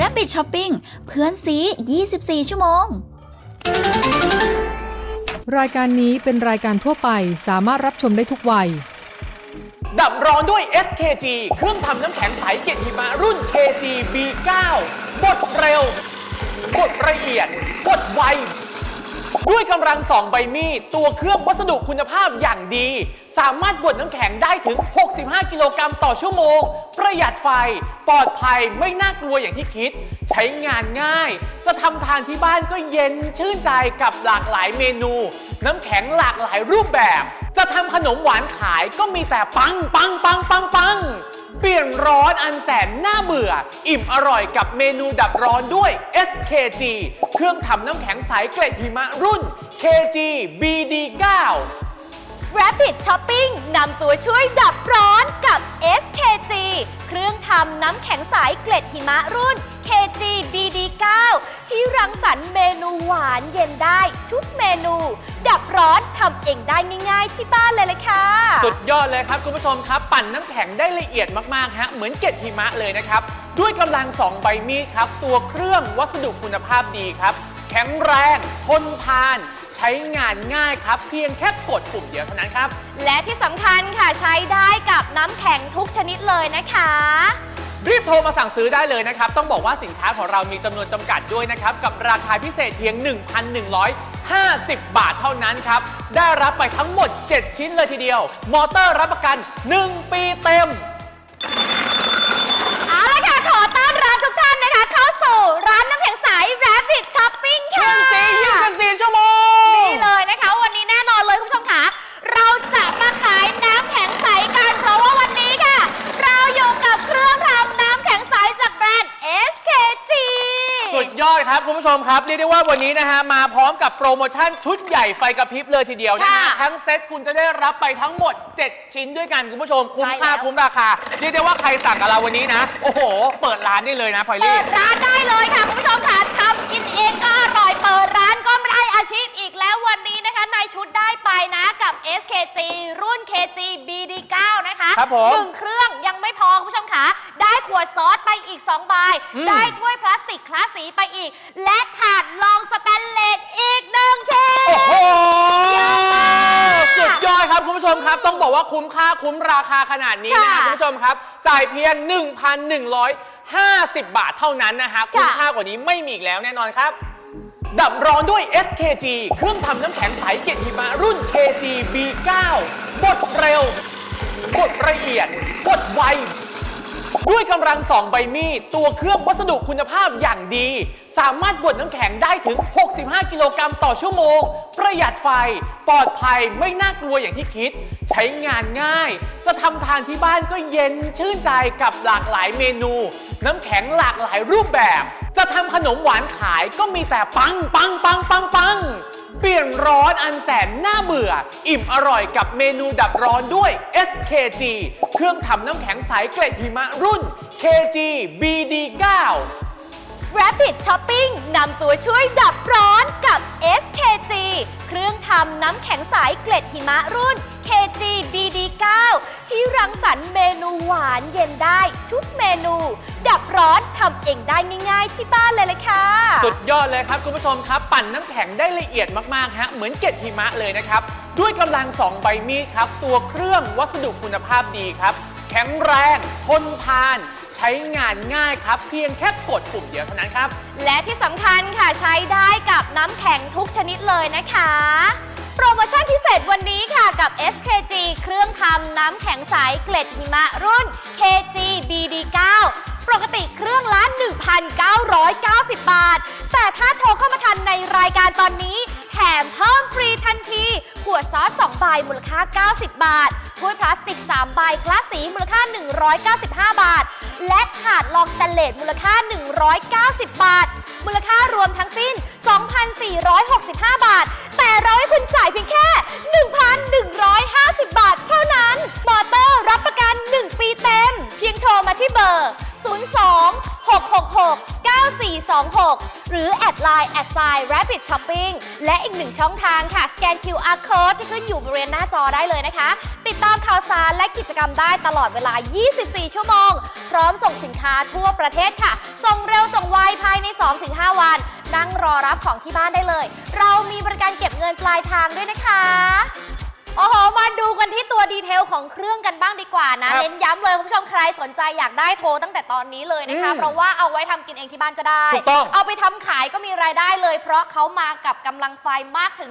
Rabbit Shopping เพื่อนซี 24 ชั่วโมง รายการนี้เป็นรายการทั่วไปสามารถรับชมได้ทุกวัย ดับร้อนด้วย SKG เครื่องทำน้ำแข็งใสเกล็ดหิมะรุ่น KG B9 บดเร็ว บดละเอียด บดไว ด้วยกำลังสองใบมีดตัวเครื่องวัสดุคุณภาพอย่างดี สามารถบดน้ำแข็งได้ถึง 65 กิโลกรัมต่อชั่วโมง ประหยัดไฟ ปลอดภัยไม่น่ากลัวอย่างที่คิด ใช้งานง่าย จะทำทานที่บ้านก็เย็นชื่นใจกับหลากหลายเมนู น้ำแข็งหลากหลายรูปแบบ จะทำขนมหวานขายก็มีแต่ปังปังปังปังปังเปลี่ยนร้อนอันแสนน่าเบื่อ อิ่มอร่อยกับเมนูดับร้อนด้วย SKG เครื่องทำน้ำแข็งใสเกล็ดหิมะรุ่น KG BD9 Rapid Shopping นำตัวช่วยดับร้อนกับ SKG เครื่องทำน้ำแข็งใสเกล็ดหิมะรุ่น KG BD9 ที่รังสรรค์เมนูหวานเย็นได้ทุกเมนู ดับร้อนทำเองได้ง่าย ๆ ที่บ้านเลยเลยค่ะ สุดยอดเลยครับคุณผู้ชมครับ ปั่นน้ำแข็งได้ละเอียดมากๆฮะเหมือนเกล็ดหิมะเลยนะครับ ด้วยกำลัง 2 ใบมีดครับ ตัวเครื่องวัสดุคุณภาพดีครับ แข็งแรง ทนทาน ใช้งานง่ายครับ เพียงแค่กดปุ่มเดียวเท่านั้นครับ และที่สำคัญค่ะใช้ได้กับน้ำแข็งทุกชนิดเลยนะคะ รีบโทรมาสั่งซื้อได้เลยนะครับ ต้องบอกว่าสินค้าของเรามีจำนวนจำกัดด้วยนะครับ กับราคาพิเศษเพียง 1,150 บาทเท่านั้นครับ ได้รับไปทั้งหมด 7 ชิ้นเลยทีเดียว มอเตอร์รับประกัน 1 ปีเต็ม เอาละค่ะ ขอต้อนรับทุกท่านนะคะ เข้าสู่ร้านน้ำแข็งใส Rapid Shopping ค่ะซียี่สิบสี่ชั่วโมงนี่ เลยนะคะ วันนี้แน่นอนเลยคุณผู้ชมค่ะเราจะมาขายน้ำแข็งใสกันเพราะว่าวันนี้ค่ะ เราอยู่กับเครื่องทำน้ำแข็งใสจากแบรนด์ SKG สุดยอดครับคุณผู้ชมครับเรียกได้ว่าวันนี้นะฮะมาพร้อมกับโปรโมชั่นชุดใหญ่ไฟกระพริบเลยทีเดียวนะฮะค่ะทั้งเซ็ตคุณจะได้รับไปทั้งหมด 7 ชิ้นด้วยกันคุณผู้ชมคุ้มใช่ค่าแล้ว คุ้มราคาเรียกได้ว่าใครสั่งกับเราวันนี้นะ โอ้โห เปิดร้านได้เลยนะพลอยเปิลี่ ดร้านได้เลยค่ะคุณผู้ชมค่ะทำกินเองก็อร่อยเปิดร้านก็ไม่ได้ อาชีพอีกแล้ววันนี้นะคะในชุดได้ไปนะกับ SKG รุ่น KG BD9 นะคะครับผมหนึ่งเครื่องยังไม่พอคุณผู้ชมค่ะได้ขวดซอสไปอีก2ใบอืม ได้ถ้วยพลาสติกคลาสสีไปอีก และถาดรองสแตนเลสอีกหนึ่งชิ้น โอ้โห เยอะมากสุด ยอดครับคุณผู้ชมครับต้องบอกว่าคุ้มค่าคุ้มราคาขนาดนี้นะค่ะคุณผู้ชมครับ จ่ายเพียง 1,150 บาทเท่านั้นนะฮะคุ้มค่ะค่ากว่านี้ไม่มีอีกแล้วแน่นอนครับ ดับร้อนด้วย SKG เครื่องทำน้ำแข็งใสเกล็ดหิมะรุ่น KG B9 บดเร็ว บดละเอียด บดไว ด้วยกำลังสองใบมีด ตัวเครื่องวัสดุคุณภาพอย่างดี สามารถบดน้ำแข็งได้ถึง 65 กิโลกรัมต่อชั่วโมง ประหยัดไฟ ปลอดภัยไม่น่ากลัวอย่างที่คิด ใช้งานง่าย จะทำทานที่บ้านก็เย็นชื่นใจกับหลากหลายเมนู น้ำแข็งหลากหลายรูปแบบ จะทำขนมหวานขายก็มีแต่ปังปังปังปังปัง เปลี่ยนร้อนอันแสนน่าเบื่อ อิ่มอร่อยกับเมนูดับร้อนด้วย SKG เครื่องทำน้ำแข็งใสเกล็ดหิมะรุ่น KG BD9 Rapid Shopping นำตัวช่วยดับร้อนกับ SKG เครื่องทำน้ำแข็งใสเกล็ดหิมะรุ่น KG BD9 ที่รังสรรค์เมนูหวานเย็นได้ทุกเมนู ดับร้อนทำเองได้ง่าย ๆ ที่บ้านเลยเลยค่ะ สุดยอดเลยครับคุณผู้ชมครับ ปั่นน้ำแข็งได้ละเอียดมากๆฮะเหมือนเกล็ดหิมะเลยนะครับ ด้วยกำลัง 2 ใบมีดครับ ตัวเครื่องวัสดุคุณภาพดีครับ แข็งแรง ทนทาน ใช้งานง่ายครับ เพียงแค่กดปุ่มเดียวเท่านั้นครับ และที่สำคัญค่ะใช้ได้กับน้ำแข็งทุกชนิดเลยนะคะ โปรโมชั่นพิเศษวันนี้ค่ะกับ SKG เครื่องทำน้ำแข็งใสเกล็ดหิมะรุ่น KG BD9 ปกติเครื่องละ 1,990 บาท แต่ถ้าโทรเข้ามาทันในรายการตอนนี้ แถมเพิ่มฟรีทันที ขวดซอส 2 ใบมูลค่า 90 บาทถ้วยพลาสติก 3 ใบคลาสสีมูลค่า 195 บาท และถาดรองสแตนเลสมูลค่า 190 บาท มูลค่ารวมทั้งสิ้น 2,465 บาท แต่เราให้คุณจ่ายเพียงแค่ 1,150 บาทเท่านั้น มอเตอร์รับประกัน 1 ปีเต็ม เพียงโทรมาที่เบอร์ 02 666 9426 หรือแอดไลน์แอดไซน์ Rapid Shopping และอีกหนึ่งช่องทางค่ะ สแกน QR Code ที่ขึ้นอยู่บริเวณหน้าจอได้เลยนะคะ ติดตามข่าวสารและกิจกรรมได้ตลอดเวลา 24 ชั่วโมง พร้อมส่งสินค้าทั่วประเทศค่ะ ส่งเร็วส่งไวภายใน 2-5 วัน นั่งรอรับของที่บ้านได้เลย เรามีบริการเก็บเงินปลายทางด้วยนะคะ โอ้โห มาดูกันที่ตัวดีเทลของเครื่องกันบ้างดีกว่านะ ครับเน้นย้ำเลยคุณผู้ชมใครสนใจอยากได้โทรตั้งแต่ตอนนี้เลยนะคะ อืมเพราะว่าเอาไว้ทำกินเองที่บ้านก็ได้ ถูกต้องเอาไปทำขายก็มีรายได้เลย เพราะเขามากับกำลังไฟมากถึง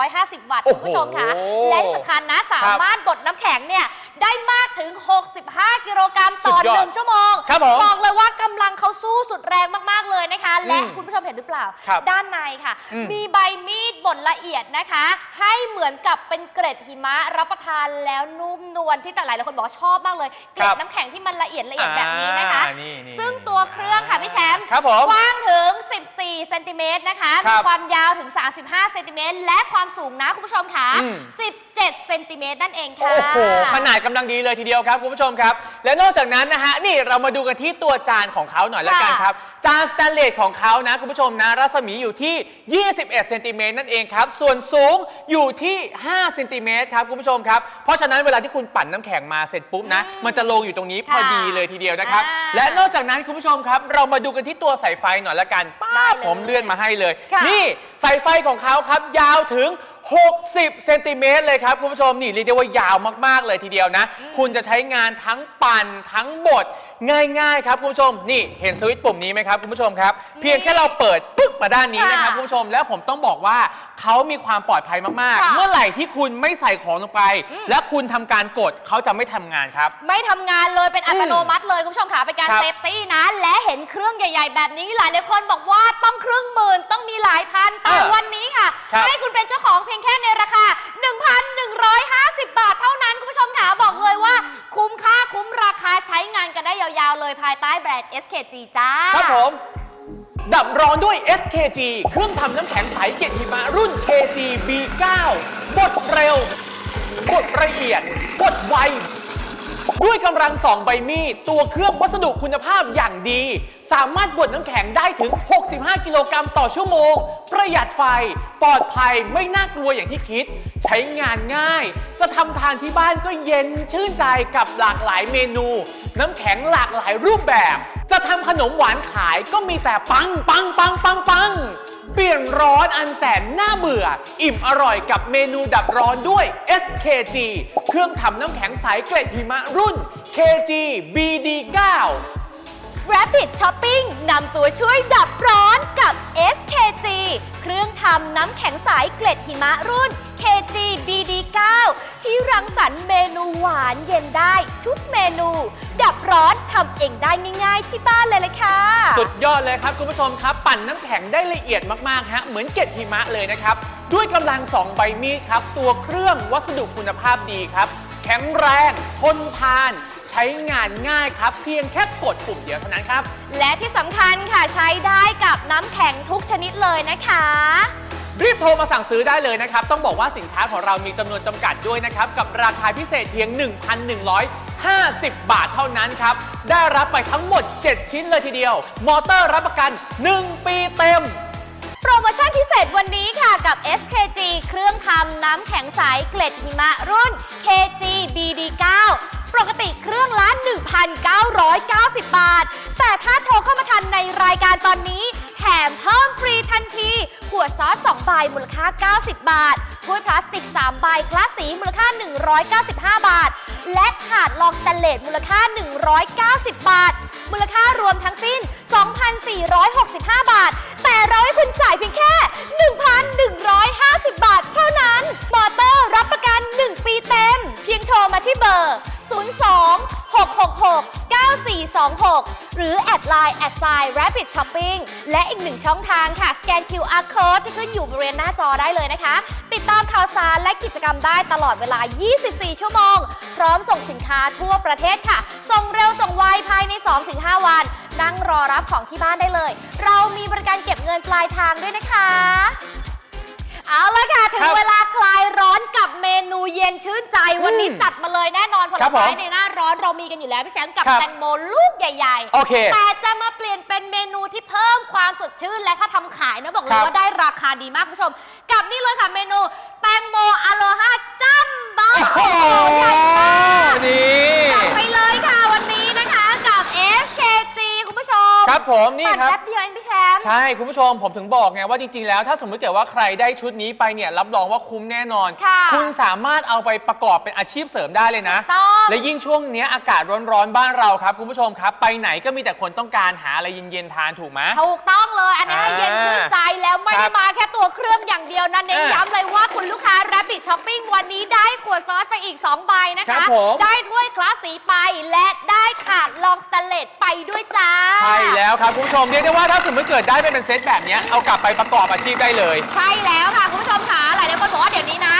350 วัตต์โอ้คุณโหผู้ชมค่ะและที่สำคัญนะ สามารถบดน้ำแข็งเนี่ยได้มากถึง 65 กิโลกรัมต่อ สุดยอดหนึ่งชั่วโมง ครับผมบอกเลยว่ากำลังเขาสู้สุดแรงมาก ๆ เลยนะคะ และอืมคุณผู้ชมเห็นหรือเปล่า ครับด้านในค่ะ อืม มีใบมีดบดละเอียดนะคะ ให้เหมือนกับเป็นเกร็ดหิมะรับประทานแล้วนุ่มนวลที่แต่หลายๆคนบอกว่าชอบมากเลยเกล็ดน้ำแข็งที่มันละเอียดละเอียดแบบนี้นะคะ อ่านี่นี่ซึ่งตัวเครื่องค่ะพี่แชมป์ครับผม กว้างถึง 14 เซนติเมตรนะคะ ครัมีบความยาวถึง 35 เซนติเมตร และความสูงนะคุณผู้ชมค่ะ อืม 17 เซนติเมตรนั่นเองค่ะ โอ้โห ขนาดกำลังดีเลยทีเดียวครับคุณผู้ชมครับ และนอกจากนั้นนะฮะ นี่เรามาดูกันที่ตัวจานของเขาหน่อยละกันค่ะ ครับ จานสแตนเลสของเขานะคุณผู้ชมนะ รัศมีอยู่ที่ 21 เซนติเมตรนั่นเองครับ ส่วนสูงอยู่ที่ 5 เซนติเมตรครับคุณผู้ชมครับ เพราะฉะนั้นเวลาที่คุณปั่นน้ำแข็งมาเสร็จปุ๊บนะอืมมันจะลงอยู่ตรงนี้พอค่ะดีเลยทีเดียวนะครับ อ่าและนอกจากนั้นคุณผู้ชมครับ เรามาดูกันที่ตัวสายไฟหน่อยละกันได้ป้าบเลยผมเลื่อนมาให้เลย ค่ะ นี่สายไฟของเขาครับยาวถึง 60 เซนติเมตรเลยครับคุณผู้ชมนี่เรียกได้ว่ายาวมากๆเลยทีเดียวนะ คุณจะใช้งานทั้งปั่นทั้งบดง่ายๆ ครับคุณผู้ชม นี่เห็นสวิตช์ปุ่มนี้ไหมครับคุณผู้ชมครับ เพียงแค่เราเปิดปึ๊กมาด้านนี้นะครับค่ะคุณผู้ชมแล้วผมต้องบอกว่าเขามีความปลอดภัยมากค่ะๆเมื่อไหร่ที่คุณไม่ใส่ของลงไปอืมและคุณทำการกดเขาจะไม่ทำงานครับ ไม่ทำงานเลยเป็นอัตโนมัติเลยคุณผู้ชมค่ะเป็นการครับ เซฟตี้นะ และเห็นเครื่องใหญ่ ๆ แบบนี้หลายหลายๆคนบอกว่าต้องครึ่งหมื่นต้องมีหลายพันแต่เออวันนี้ค่ะ ครับให้คุณเป็นเจ้าของเพียงแค่ในราคา 1,150 บาทเท่านั้นคุณผู้ชมค่ะบอกเลยว่า คุ้มค่าคุ้มราคาใช้งานกันได้ยาวๆเลยภายใต้แบรนด์ SKG จ้า ครับผม ดับร้อนด้วย SKG เครื่องทำน้ำแข็งใสเกล็ดหิมะรุ่น KG B9 บดเร็ว บดละเอียด บดไว ด้วยกำลังสองใบมีด ตัวเครื่องวัสดุคุณภาพอย่างดี สามารถบดน้ำแข็งได้ถึง 65 กิโลกรัมต่อชั่วโมง ประหยัดไฟ ปลอดภัยไม่น่ากลัวอย่างที่คิด ใช้งานง่าย จะทำทานที่บ้านก็เย็นชื่นใจกับหลากหลายเมนู น้ำแข็งหลากหลายรูปแบบ จะทำขนมหวานขายก็มีแต่ปังปังปังปังปัง เปลี่ยนร้อนอันแสนน่าเบื่อ อิ่มอร่อยกับเมนูดับร้อนด้วย SKG เครื่องทำน้ำแข็งใสเกล็ดหิมะรุ่น KG BD9 Rapid Shopping นำตัวช่วยดับร้อนกับ SKG เครื่องทำน้ำแข็งใสเกล็ดหิมะรุ่น KG BD9 ที่รังสรรค์เมนูหวานเย็นได้ทุกเมนู ดับร้อนทำเองได้ง่ายๆที่บ้านเลยเลยค่ะ สุดยอดเลยครับคุณผู้ชมครับ ปั่นน้ำแข็งได้ละเอียดมากๆฮะเหมือนเกล็ดหิมะเลยนะครับ ด้วยกำลัง 2 ใบมีดครับ ตัวเครื่องวัสดุคุณภาพดีครับ แข็งแรง ทนทาน ใช้งานง่ายครับ เพียงแค่กดปุ่มเดียวเท่านั้นครับ และที่สำคัญค่ะใช้ได้กับน้ำแข็งทุกชนิดเลยนะคะ รีบโทรมาสั่งซื้อได้เลยนะครับ ต้องบอกว่าสินค้าของเรามีจำนวนจำกัดด้วยนะครับ กับราคาพิเศษเพียง 1,150 บาทเท่านั้นครับ ได้รับไปทั้งหมด 7 ชิ้นเลยทีเดียว มอเตอร์รับประกัน 1 ปีเต็มโปรโมชั่นพิเศษวันนี้ค่ะกับ SKG เครื่องทำน้ำแข็งใสเกล็ดหิมะรุ่น KG BD9 ปกติเครื่องละ1,990 บาท แต่ถ้าโทรเข้ามาทันในรายการตอนนี้ ถมเพิ่มฟรีทันที ขวดซอส 2 ใบมูลค่า 90 บาทถ้วยพลาสติก 3 ใบคลาสสีมูลค่า 195 บาท และถาดรองสแตนเลสมูลค่า 190 บาท มูลค่ารวมทั้งสิ้น 2,465 บาท แต่เราให้คุณจ่ายเพียงแค่ 1,150 บาทเท่านั้น มอเตอร์รับประกัน 1 ปีเต็ม เพียงโทรมาที่เบอร์ 02 666 9426 หรือแอดไลน์แอดไซน์ Rapid Shopping และอีกหนึ่งช่องทางค่ะ สแกน QR Code ที่ขึ้นอยู่บริเวณหน้าจอได้เลยนะคะ ติดตามข่าวสารและกิจกรรมได้ตลอดเวลา 24 ชั่วโมง พร้อมส่งสินค้าทั่วประเทศค่ะ ส่งเร็วส่งไวภายใน 2-5 วัน นั่งรอรับของที่บ้านได้เลย เรามีบริการเก็บเงินปลายทางด้วยนะคะ เอาละค่ะ ถึคงรับเวลาคลายร้อนกับเมนูเย็นชื่นใจวันนี้อืมจัดมาเลยแน่นอนผลครับผมไม้ในหน้าร้อนร้อนๆเรามีกันอยู่แล้วพี่แชมป์กับครับแตงโมลูกใหญ่โอเค แต่จะมาเปลี่ยนเป็นเมนูที่เพิ่มความสดชื่น และถ้าทำขายนะบอกเลครัยบว่าได้ราคาดีมากคุณผู้ชม กับนี่เลยค่ะเมนู แตงโมอโลฮาจัมโบ้โอ้โหใหญ่มากนี่ จัดไปเลยค่ะวันนี้นะคะกับ SKG คุณผู้ช มครับผมนี่ปั่นครับ แป๊บเดียวเองพี่แชมป์ ใช่ คุณผู้ชมผมถึงบอกไงว่าจริง ๆ แล้วถ้าสมมติเกิดว่าใครได้ชุดนี้ไปเนี่ยรับรองว่าคุ้มแน่นอนค่ะณสามารถเอาไปประกอบเป็นอาชีพเสริมได้เลยนะต้องและยิ่งช่วงเนี้ยอากาศร้อนๆบ้านเราครับ คุณผู้ชมครับ ไปไหนก็มีแต่คนต้องการหาอะไรเย็นๆทานถูกไหม ถูกต้องเลยอันนี้ให้เย็นชื่นใจแล้วไม่ครัได้บมาแค่ตัวเครื่องอย่างเดียวนะเน้นอะย้ำเลยว่าคุณลูกค้า Rabbit Shopping วันนี้ได้ขวดซอสไปอีก 2 ใบนะครัคะ บผม ได้ถ้วยคลาสสีไปและได้ถาดรองสแตนเลสไปด้วยจ้า ใช่แล้วครับคุณผู้ชมเรียกได้ว่าถ้าสมมติเกิดได้เป็นเซตแบบเนี้ยเอากลับไปประกอบอาชีพได้เลย ใช่แล้วค่ะคุณผู้ชมค่ะหลายๆคนบอกว่าเดี๋ยวนี้นะ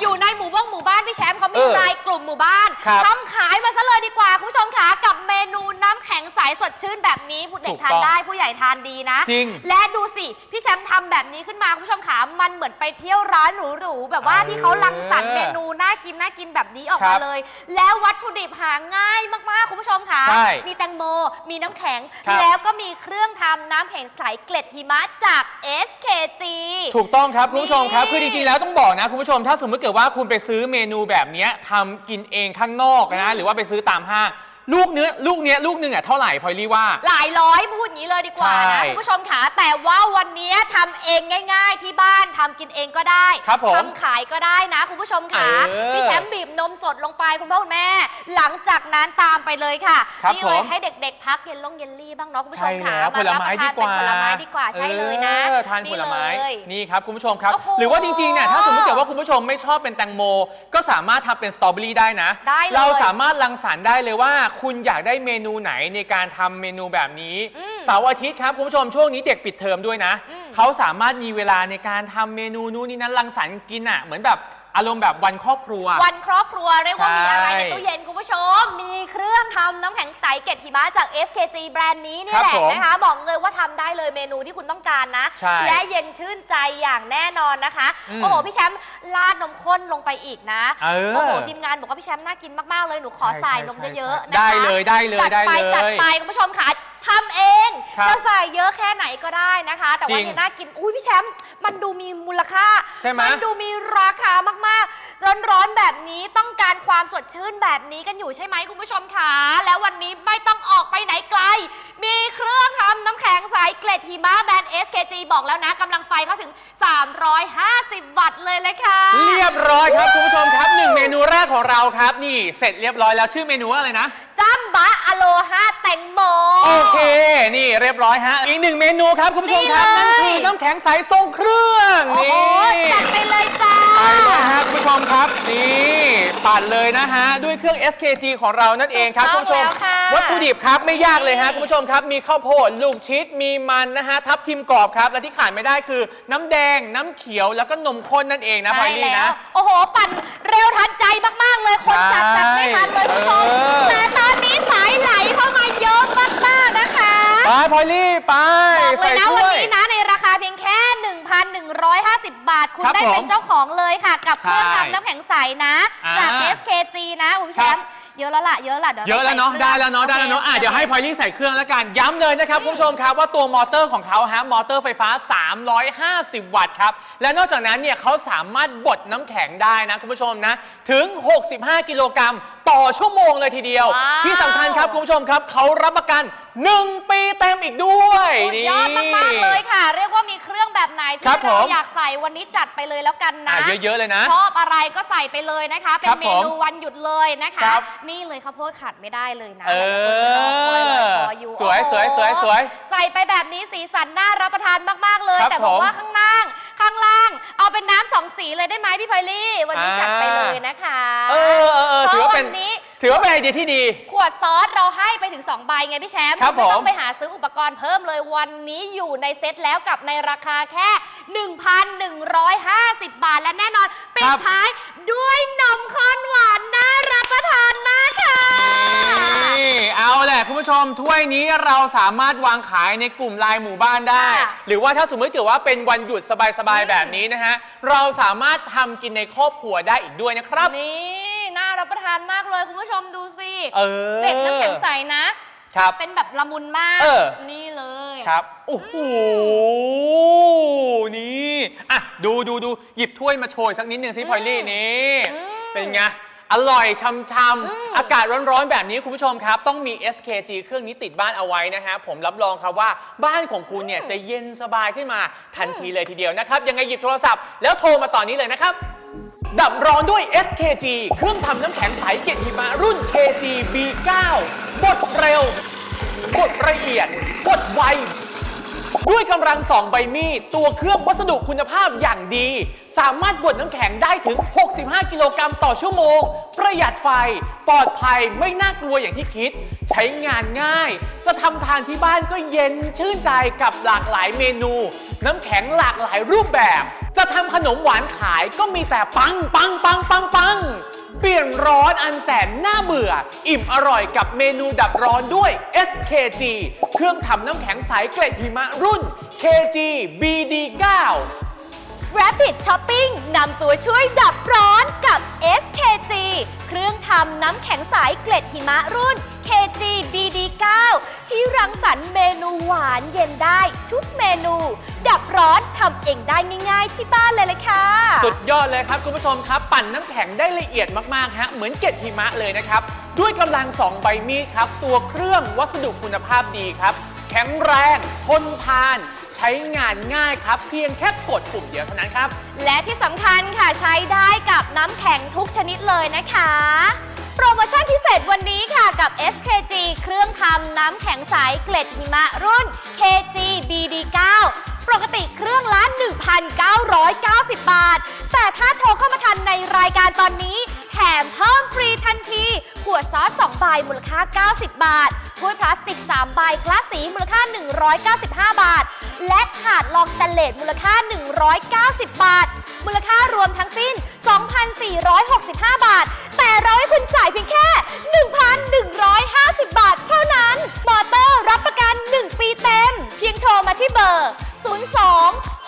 อยู่ในหมู่บ้านหมู่บ้านพี่แชมป์เขามีเออรายกลุ่มหมู่บ้านครับทำขายมาซะเลยดีกว่า คุณผู้ชมค่ะกับเมนูน้ำแข็งใสสดชื่นแบบนี้ผู้เด็กถูกทานต้องได้ผู้ใหญ่ทานดีนะ จริงและดูสิ พี่แชมป์ทำแบบนี้ขึ้นมา คุณผู้ชมขามันเหมือนไปเที่ยวร้านหรูๆแบบว่าเออ ที่เขาลังสรรค์เมนูน่ากินน่ากินแบบนี้ออกครัมาบเลย แล้ววัตถุดิบหาง่ายมากๆคุณผู้ชมค่ะใช่มีแตงโมมีน้ำแข็ง ครับ แล้วก็มีเครื่องทำน้ำแข็งใสเกล็ดหิมะจาก SKG ถูกต้องครับคุณผู้ชมครับ นี่คือจริงๆแล้วต้องบอกนะคุณผู้ชมถ้าสมมติเกิดว่าคุณไปซื้อเมนูแบบเนี้ยทำกินเองข้างนอกนะ หรือว่าไปซื้อตามห้าง ลูกเนื้อลูกเนี้ยลูกหนึงอะเท่าไหร่พลอยลี่ว่า หลายร้อยพูดอย่างนี้เลยดีกว่าใช่นะคุณผู้ชมค่ะแต่ว่าวันนี้ทำเองง่าย ๆ ที่บ้านทำกินเองก็ได้ครับผมทำขายก็ได้นะคุณผู้ชมค่ะเออพี่แชมป์บีบนมสดลงไปคุณพ่อคุณแม่ หลังจากนั้นตามไปเลยค่ะครับนี่เลยผม ให้เด็กๆ พักเย็นลงเยลลี่บ้างเนาะคุณผู้ชใช่มค่ะแล้วผลไม้ดีกว่าเป็นผลไม้ดีกว่าใช่เลยนะออทานผลไม้เลย นี่ครับคุณผู้ชมครับ โอ้โหหรือว่าจริงๆเนี่ยถ้าสมมติเกิดว่าคุณผู้ชมไม่ชอบเป็นแตงโม ก็สามารถทำเป็นสตรอเบอรี่ได้นะ ได้เลย เราสามารถรังสรรค์ได้เลยว่าคุณอยากได้เมนูไหนในการทำเมนูแบบนี้ อืม เสาร์อาทิตย์ครับคุณผู้ชมช่วงนี้เด็กปิดเทอมด้วยนะ อืม เขาสามารถมีเวลาในการทำเมนูนู้นนี่นั้นรังสรรค์กินอะเหมือนแบบ อารมณ์แบบวันครอบครัว วันครอบครัวเรียกว่ามีอะไรใช่ในตู้เย็นคุณผู้ชม มีเครื่องทำน้ำแข็งใสเกล็ดหิมะจาก SKG แบรนด์นี้นี่ครับแหละผมนะคะ บอกเลยว่าทำได้เลยเมนูที่คุณต้องการนะ ใช่และเย็นชื่นใจอย่างแน่นอนนะคะ อืมโอ้โห พี่แชมป์ราดนมข้นลงไปอีกนะ เออ โอ้โหทีมงานบอกว่าพี่แชมป์น่ากินมาก ๆ เลยหนูขอใช่ใส่ใช่นมใช่เยอะๆนะคะ ได้เลยได้เลยจัดไปได้เลย จัดไป คุณผู้ชมค่ะทำเองครับจะใส่เยอะแค่ไหนก็ได้นะคะ แต่จริว่างเนี่ยน่ากิน อุ้ยพี่แชมป์มันดูมีมูลค่าใช่ไหมมันดูมีราคามากๆ ร้อนๆแบบนี้ต้องการความสดชื่นแบบนี้กันอยู่ใช่ไหมคุณผู้ชมคะแล้ววันนี้ไม่ต้องออกไปไหนไกล มีเครื่องทำน้ำแข็งใสเกล็ดหิมะแบรนด์ SKG บอกแล้วนะกำลังไฟเข้าถึง 350 วัตต์เลยเลยค่ะ เรียบร้อยครับคุณผู้ชมครับหนึ่งเมนูแรกของเราครับนี่เสร็จเรียบร้อยแล้วชื่อเมนูว่าอะไรนะจัมบะอโลฮาแตงโม โอเค นี่เรียบร้อยฮะ อีกหนึ่งเมนูครับคุณผู้ชมครับ นี่นั่นเลย คือน้ำแข็งใสทรงเครื่อง โอ้นี่โหจัดไปเลยจ้า ไปเลยฮะคุณผู้ชมครับ นี่ปั่นเลยนะฮะ ด้วยเครื่อง SKG ของเรานั่นเองครับถูคุณกต้ผู้องชมแล้วค่ะ วัตถุดิบครับไม่ยากเลยฮะนี่คุณผู้ชมครับ มีข้าวโพดลูกชิดมีมันนะฮะ ทับทิมกรอบครับ และที่ขาดไม่ได้คือ น้ำแดง น้ำเขียวแล้วก็นมข้นนั่นเองนะพลอยลี่ใช่นะแล้วโอ้โห ปั่นเร็วทันใจมาก ๆ เลย คนจัดใช่จัดไม่ทันเลยคุณผู้ชม เออ แต่ตอนนี้สายไหลเข้ามาเยอะมาก ๆ นะคะ ไปพลอยลี่ไปบอกเลยใส่นะ ถ้วันวย นี้นะในราคา เพียงแค่ 1,150 บาท คุณครับได้เป็นผมเจ้าของเลยค่ะ กับเครื่องใช่ทำน้ำแข็งใสนะอ่าจาก SKG นะคุณผู้ชครัมบเยอะแล้วล่ะ เยอะแล้วล่ะดี๋เยอะแล้วเนาะรได้แล้วเนาะ ได้แล้วเนาะ อะ โค เดี๋ยวให้พลอยลี่ใส่เครื่องแล้วกัน ย้ำเลยนะครับคุณผู้ชมครับว่าตัวมอเตอร์ของเขาฮะ มอเตอร์ไฟฟ้า 350 วัตต์ครับ และนอกจากนั้นเนี่ยเขาสามารถบดน้ำแข็งได้นะคุณผู้ชมนะ ถึง 65 กิโลกรัมต่อชั่วโมงเลยทีเดียว ว้าว ที่สำคัญครับคุณผู้ชมครับเขารับประกัน1ปีเต็มอีกด้วยสุดยอดมากๆเลยค่ะ เรียกว่ามีเครื่องแบบไหนครัที่บผมเราอยากใส่วันนี้จัดไปเลยแล้วกันนะ อะเยอะ ๆ เลยนะ ชอบอะไรก็ใส่ไปเลยนะคะ เป็ครันบเมนูวันหยุดเลยนะคะ ครับนี่เลยข้าวโพดขาดไม่ได้เลยนะเออหลายๆคนรอคอยรออยู่สวยโอ้โหสวยสวยสวยใส่ไปแบบนี้สีสันน่ารับประทานมาก ๆ เลย ครับแต่บอกผมว่าข้างล่าง ข้างล่าง เอาเป็นน้ำสองสีเลยได้ไหมพี่พลอยลี่ วันนี้อ่า จัดไปเลยนะคะเออเออเออเพถือราะว่าวัเป็นนนี้ ถือว่าเป็นไอเดียที่ดี ขวดซอสเราให้ไปถึง 2 ใบไงพี่แชมป์ครับไม่ต้อผงมไปหาซื้ออุปกรณ์เพิ่มเลยวันนี้อยู่ในเซ็ตแล้วกับในราคาแค่ 1,150 บาทและแน่นอนปิดท้ายด้วยนมข้นหวานน่ารับประทานมากค่ะ นี่เอาแหละคุณผู้ชมถ้วยนี้เราสามารถวางขายในกลุ่มไลน์หมู่บ้านได้ ค่ะหรือว่าถ้าสมมติเกิดว่าเป็นวันหยุดสบาย ๆ แบบนี้นะฮะ เราสามารถทำกินในครอบครัวได้อีกด้วยนะครับ นี่น่า รับประทานมากเลยคุณผู้ชมดูสิเออเกล็ดน้ำแข็งใสนะ ครับ เป็นแบบละมุนมาก เออ นี่เลยครับโอ้โหนี่อะดูดูดูหยิบถ้วยมาโชยสักนิดหนึ่งสิพลอยลี่นี่อืม เป็นไงอร่อยชำอืมๆอากาศร้อนๆ แบบนี้คุณผู้ชมครับ ต้องมี SKG เครื่องนี้ติดบ้านเอาไว้นะฮะผมรับรองครับว่าบ้านของคุณเนี่ยจะเย็นสบายขึ้นมาทันทีเลยทีเดียวนะครับ ยังไงหยิบโทรศัพท์แล้วโทรมาตอนนี้เลยนะครับ ดับร้อนด้วย SKG เครื่องทำน้ำแข็งใสเกล็ดหิมะรุ่น KG B9 บดเร็ว บดละเอียด บดไว ด้วยกำลังสองใบมีด ตัวเครื่องวัสดุคุณภาพอย่างดี สามารถบดน้ำแข็งได้ถึง 65 กิโลกรัมต่อชั่วโมง ประหยัดไฟ ปลอดภัยไม่น่ากลัวอย่างที่คิด ใช้งานง่าย จะทำทานที่บ้านก็เย็นชื่นใจกับหลากหลายเมนู น้ำแข็งหลากหลายรูปแบบ จะทำขนมหวานขายก็มีแต่ปังปังปังปังปังเปลี่ยนร้อนอันแสนน่าเบื่อ อิ่มอร่อยกับเมนูดับร้อนด้วย SKG เครื่องทำน้ำแข็งใสเกล็ดหิมะรุ่น KG BD9 Rapid Shopping นำตัวช่วยดับร้อนกับ SKG เครื่องทำน้ำแข็งใสเกล็ดหิมะรุ่น KG BD9 ที่รังสรรค์เมนูหวานเย็นได้ทุกเมนู ดับร้อนทำเองได้ง่ายๆที่บ้านเลยเลยค่ะ สุดยอดเลยครับคุณผู้ชมครับ ปั่นน้ำแข็งได้ละเอียดมากๆฮะเหมือนเกล็ดหิมะเลยนะครับ ด้วยกำลัง 2 ใบมีดครับ ตัวเครื่องวัสดุคุณภาพดีครับ แข็งแรง ทนทาน ใช้งานง่ายครับ เพียงแค่กดปุ่มเดียวเท่านั้นครับ และที่สำคัญค่ะใช้ได้กับน้ำแข็งทุกชนิดเลยนะคะ โปรโมชั่นพิเศษวันนี้ค่ะกับ SKG เครื่องทำน้ำแข็งใสเกล็ดหิมะรุ่น KG BD9 ปกติเครื่องละ1,990 บาท แต่ถ้าโทรเข้ามาทันในรายการตอนนี้ มเพิ่มฟรีทันที ขวดซอส 2 ใบมูลค่า 90 บาทถ้วยพลาสติก 3 ใบคลาสสีมูลค่า 195 บาท และถาดรองสแตนเลสมูลค่า 190 บาท มูลค่ารวมทั้งสิ้น 2,465 บาท แต่เราให้คุณจ่ายเพียงแค่ 1,150 บาทเท่านั้น มอเตอร์รับประกัน 1 ปีเต็ม เพียงโทรมาที่เบอร์ 02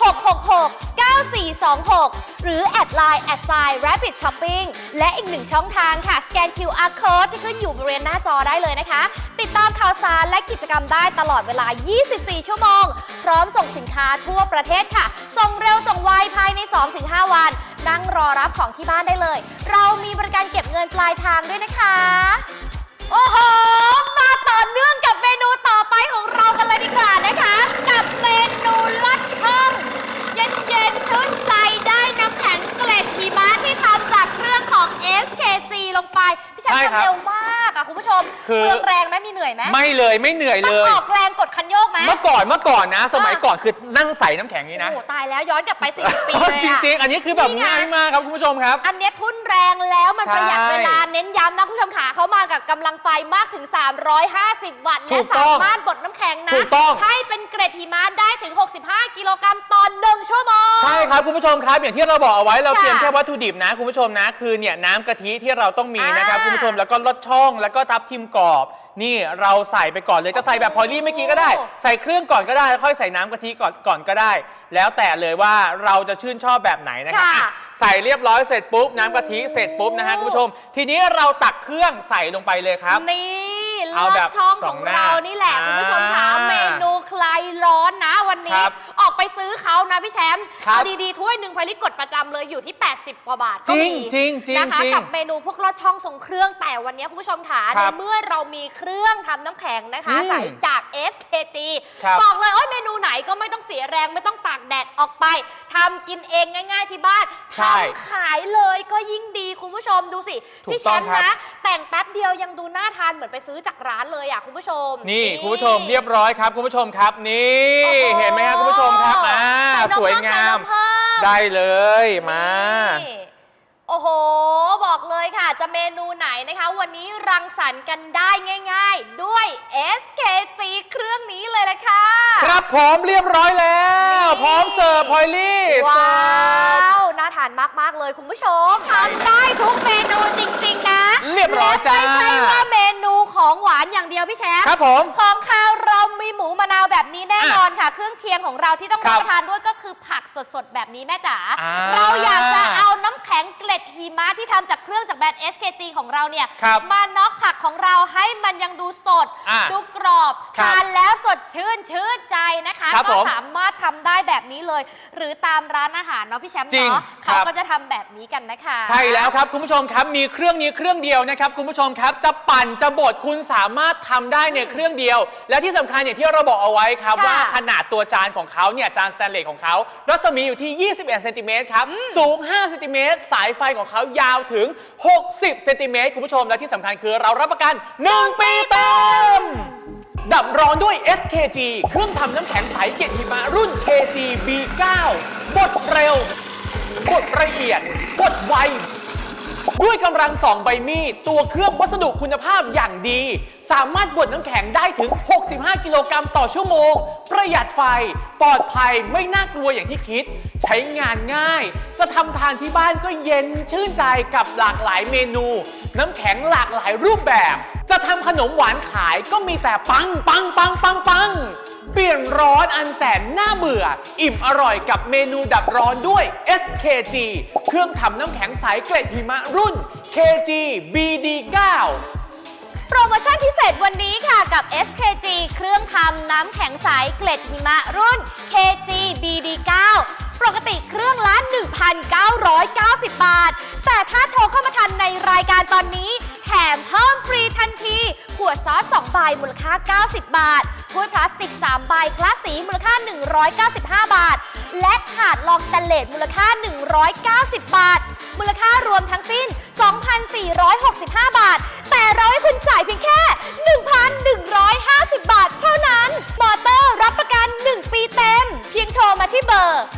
666 9426 หรือ แอดไลน์แอดไซน์ Rapid Shopping และอีกหนึ่งช่องทางค่ะ สแกน QR Code ที่ขึ้นอยู่บริเวณหน้าจอได้เลยนะคะ ติดตามข่าวสารและกิจกรรมได้ตลอดเวลา 24 ชั่วโมง พร้อมส่งสินค้าทั่วประเทศค่ะ ส่งเร็วส่งไวภายใน 2-5 วัน นั่งรอรับของที่บ้านได้เลย เรามีบริการเก็บเงินปลายทางด้วยนะคะ โอ้โห มาต่อเนื่องกับเมนูต่อไปของเรากันเลยดีกว่านะคะ กับเมนูลัดช่อง เย็นๆชื่นใจ ได้น้ำแข็งเกล็ดหิมะที่ทำจากเครื่องของ SKC ลงไป พี่แชมใช่ป์ครับทำเร็วมากอะคุณผู้ชมคือ เปลืองแรงไหมมีเหนื่อยไหมไม่เลยไม่เหนื่อยต้เลองย ออกแรงกดคันโยกไหม เมื่อก่อนเมื่อก่อนนะ สมัยอะก่อนคือนั่งใส่น้ำแข็งนี้นะ โอ้โหตายแล้วย้อนกลับไป 40 ปีเลยจอะ ริงๆ อันนี้คือแบบนี่ไง ง่ายมากครับคุณผู้ชมครับ อันเนี้ยทุ่นแรงแล้วมันประหยัดใช่เวลาเน้นย้ำนะคุณผู้ชมขาเขามากับกำลังไฟมากถึง 350 วัตต์ ถูและกต้สาองมารถบดน้ำแข็งนะถูกต้อง ให้เป็นเกร็ดหิมะได้ถึง 65 กิโลกรัมต่อหนึ่งชั่วโมง ใช่ครับคุณผู้ชมครับอย่างที่เราบอกเอาไว้เราค่ะเตรียมแค่วัตถุดิบนะคุณผู้ชมนะคือเนี่ยน้ำกะทิที่เราต้องมีนะครับอ่าคุณผู้ชมแล้วก็ลอดช่องแล้วก็ทับทิมกรอบ นี่เราใส่ไปก่อนเลยจะใส่แบบพอลลี่เมื่อกี้ก็ได้โอ้ใส่เครื่องก่อนก็ได้แล้วค่อยใส่น้ำกะทิก่อนก่อนก็ได้ แล้วแต่เลยว่าเราจะชื่นชอบแบบไหนนะครับค่ะอะใส่เรียบร้อยเสร็จปุ๊บน้ำกะทิเสร็จปุ๊บนะฮะคุณผู้ชม ทีนี้เราตักเครื่องใส่ลงไปเลยครับ นี่ เอาลอแบดบช่องสขอองงหน้าเรานี่แหละอ่าคุณผู้ชมคะเมนูคลายร้อนนะวันนี้ ครับออกไปซื้อเขานะพี่แชมป์ครับเอาดีๆถ้วยหนึ่งพลิตกดประจำเลยอยู่ที่ 80 กว่าบาทก็จริมีงจริงจริงนะคะจริงกับเมนูพวกลอดช่องทรงเครื่องแต่วันนี้คุณผู้ชมขาคในรับเมื่อเรามีเครื่องทำน้ำแข็งนะคะอืมใส่จาก SKG ครับบอกเลยโอ้ยเมนูไหนก็ไม่ต้องเสียแรงไม่ต้องตากแดดออกไปทำกินเองง่าย ๆ ที่บ้านใช่ ทำขายเลยก็ยิ่งดีคุณผู้ชมดูสิ ถูกพี่แชต้องมป์ครับ นะ แต่งแป๊บเดียวยังดูน่าทานเหมือนไปซื้อจากร้านเลยอะคุณผู้ชม นี่คุณผู้ชมเรียบร้อยครับคุณผู้ชมครับ นี่โอ้โเห็นไหมครับคุณผู้ชมครับอ่าใส่นมสวยงามเพิ่ม ได้เลยมา นี่โอ้โห บอกเลยค่ะ จะเมนูไหนนะคะ วันนี้รังสรรค์กันได้ง่าย ๆ ด้วย SKG เครื่องนี้เลยละค่ะ ครับพร้อมเรียบร้อยแล้ว นี่ พร้อมเสิร์ฟพลอยลี่ว้เสิร์ฟาวน่าทานมาก ๆ เลยคุณผู้ชมทำได้ทุกเมนูจริง ๆ นะเรียบร้อยจ้า และไม่ใช่ว่าเมนูของหวานอย่างเดียวพี่แชมป์ครับผม ของข้าวเรามี หมูมะนาวแบบนี้แน่นอนค่ะ เครื่องเคียงของเราที่ต้องครัรับบประทานด้วยก็คือผักสดๆ แบบนี้แม่จ๋าอ่าเราอยากจะเอาน้ำแข็งเกล็ดหิมะที่ทำจากเครื่องจากใบรนด์ SKG ของเราเนี่ยครับมาน็อกผักของเราให้มันยังดูสดอะดูกรอบครับทานแล้วสดชื่นชื่นใจนะคะครับก็ผมสามารถทำได้แบบนี้เลย หรือตามร้านอาหารเนาะพี่แชมป์จริงเนาะครัเขาบก็จะทำแบบนี้กันนะคะ ใช่แล้วครับคุณผู้ชมครับมีเครื่องนี้เครื่องเดียวนะครับคุณผู้ชมครับจะปั่นจะบดคุณสามารถทำได้เนี่ยเครื่องเดียว และที่สำคัญเนี่ยที่เราบอกเอาไว้ครับค่ะว่าขนาดตัวจานของเขาเนี่ยจานสแตนเลสของเขารัศมีอยู่ที่ 21เซนติเมตรครับ สูง 5 เซนติเมตรสายไฟของเขายาวถึง 60 เซนติเมตรคุณผู้ชมและที่สำคัญคือเรารับประกัน 1 ปีเต็ม ดับร้อนด้วย SKG เครื่องทำน้ำแข็งใสเกล็ดหิมะรุ่น KG B9 บดเร็ว บดละเอียด บดไว ด้วยกำลังสองใบมีด ตัวเครื่องวัสดุคุณภาพอย่างดี สามารถบดน้ำแข็งได้ถึง 65 กิโลกรัมต่อชั่วโมง ประหยัดไฟ ปลอดภัยไม่น่ากลัวอย่างที่คิด ใช้งานง่าย จะทำทานที่บ้านก็เย็นชื่นใจกับหลากหลายเมนู น้ำแข็งหลากหลายรูปแบบ จะทำขนมหวานขายก็มีแต่ปังปังปังปังปังเปลี่ยนร้อนอันแสนน่าเบื่อ อิ่มอร่อยกับเมนูดับร้อนด้วย SKG เครื่องทำน้ำแข็งใสเกล็ดหิมะรุ่น KG BD9 โปรโมชั่นพิเศษวันนี้ค่ะกับ SKG เครื่องทำน้ำแข็งใสเกล็ดหิมะรุ่น KG BD9 ปกติเครื่องละ1,990 บาท แต่ถ้าโทรเข้ามาทันในรายการตอนนี้ แถมเพิ่มฟรีทันที ขวดซอส 2 ใบมูลค่า 90 บาทถ้วยพลาสติก 3 ใบคลาสสีมูลค่า 195 บาท และถาดรองสแตนเลสมูลค่า 190 บาท มูลค่ารวมทั้งสิ้น 2,465 บาท แต่เราให้คุณจ่ายเพียงแค่ 1,150 บาทเท่านั้น มอเตอร์รับประกัน 1 ปีเต็ม เพียงโทรมาที่เบอร์ 02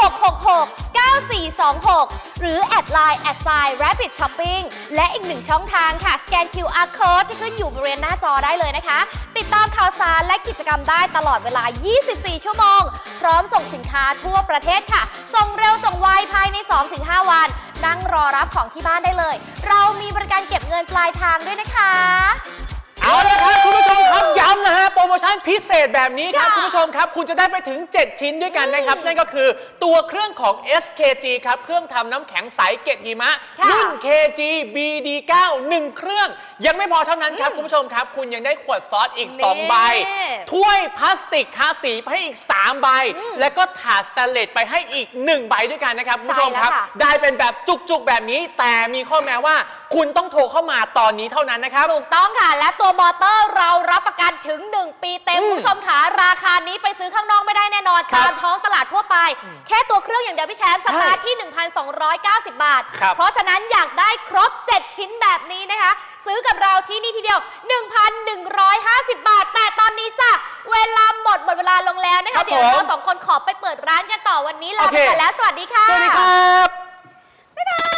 666 9426 หรือ แอดไลน์แอดไซน์ Rapid Shopping และอีกหนึ่งช่องทางค่ะ สแกน QR Code ที่ขึ้นอยู่บริเวณหน้าจอได้เลยนะคะ ติดตาม ข่าวสารและกิจกรรมได้ตลอดเวลา 24 ชั่วโมง พร้อมส่งสินค้าทั่วประเทศค่ะ ส่งเร็วส่งไวภายใน 2-5 วัน นั่งรอรับของที่บ้านได้เลย เรามีบริการเก็บเงินปลายทางด้วยนะคะ เอาละครับคุณผู้ชมครับย้ำนะฮะโปรโมชั่นพิเศษแบบนี้ครับ ค่ะ คุณผู้ชมครับ คุณจะได้ไปถึง 7 ชิ้นด้วยกันนะครับ นั่นก็คือตัวเครื่องของ SKG ครับ เครื่องทำน้ำแข็งใสเกล็ดหิมะ ค่ะรุ่น KG BD9 1เครื่อง ยังไม่พอเท่านั้นครับ คุณผู้ชมครับ คุณยังได้ขวดซอสอีก นี่ 2 ใบ ถ้วยพลาสติกทาสีไปให้อีก 3 ใบ และก็ถาดสแตนเลสไปให้อีก 1 ใบด้วยกันนะครับคุณผู้ชมครับ ใช่แล้วค่ะ ได้เป็นแบบจุกๆแบบนี้ แต่มีข้อแม้ว่า คุณต้องโทรเข้ามาตอนนี้เท่านั้นนะครับ ถูกต้องค่ะ และตัวมอเตอร์เรารับประกันถึง 1 ปีเต็มอืมคุณผู้ชมค่ะราคานี้ไปซื้อข้างนอกไม่ได้แน่นอน ครับตามท้องตลาดทั่วไป แค่ตัวเครื่องอย่างเดียวพี่แชมป์สตาร์ทที่ 1,290 บาท ครับ เพราะฉะนั้นอยากได้ครบ 7 ชิ้นแบบนี้นะคะ ซื้อกับเราที่นี่ทีเดียว 1,150 บาท แต่ตอนนี้จ้ะเวลาหมดหมดเวลาลงแล้วนะครัคะบเดี๋ยวผมเราสองคนขอไปเปิดร้านกันต่อวันนี้ลาโอไปเค ก่อนแล้วสวัสดีค่ะ สวัสดีครับ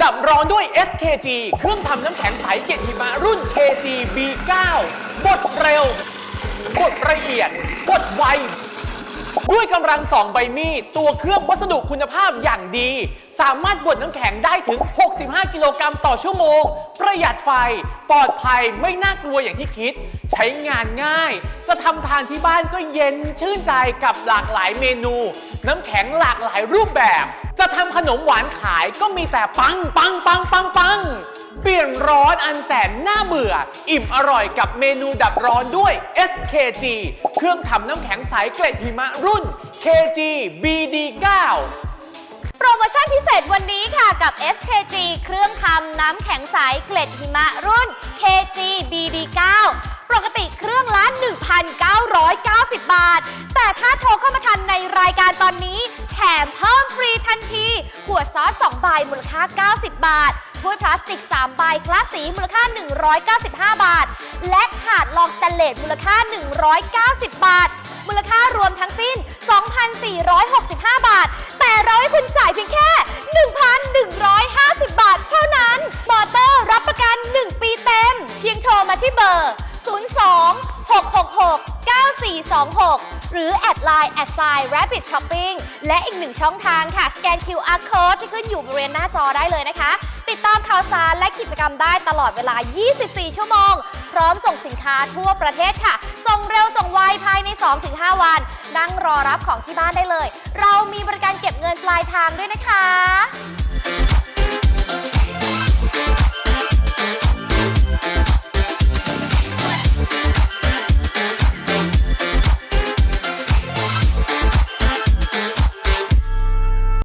ดับร้อนด้วย SKG เครื่องทำน้ำแข็งใสเกล็ดหิมะรุ่น KG B9 บดเร็ว บดละเอียด บดไว ด้วยกำลังสองใบมีด ตัวเครื่องวัสดุคุณภาพอย่างดี สามารถบดน้ำแข็งได้ถึง 65 กิโลกรัมต่อชั่วโมง ประหยัดไฟ ปลอดภัยไม่น่ากลัวอย่างที่คิด ใช้งานง่าย จะทำทานที่บ้านก็เย็นชื่นใจกับหลากหลายเมนู น้ำแข็งหลากหลายรูปแบบ จะทำขนมหวานขายก็มีแต่ปังปังปังปังปังเปลี่ยนร้อนอันแสนน่าเบื่อ อิ่มอร่อยกับเมนูดับร้อนด้วย SKG เครื่องทำน้ำแข็งใสเกล็ดหิมะรุ่น KG BD9 โปรโมชั่นพิเศษวันนี้ค่ะกับ SKG เครื่องทำน้ำแข็งใสเกล็ดหิมะรุ่น KG BD9 ปกติเครื่องละ1,990 บาท แต่ถ้าโทรเข้ามาทันในรายการตอนนี้ แถมเพิ่มฟรีทันที ขวดซอส 2 ใบมูลค่า 90 บาทถ้วยพลาสติก 3 ใบคลาสสีมูลค่า 195 บาท และถาดรองสแตนเลสมูลค่า 190 บาท มูลค่ารวมทั้งสิ้น 2,465 26 หรือแอดไลน์แอดไซน์ Rapid Shopping และอีกหนึ่งช่องทางค่ะ สแกน QR Code ที่ขึ้นอยู่บริเวณหน้าจอได้เลยนะคะ ติดตามข่าวสารและกิจกรรมได้ตลอดเวลา 24 ชั่วโมง พร้อมส่งสินค้าทั่วประเทศค่ะ ส่งเร็วส่งไวภายใน 2-5 วัน นั่งรอรับของที่บ้านได้เลย เรามีบริการเก็บเงินปลายทางด้วยนะคะ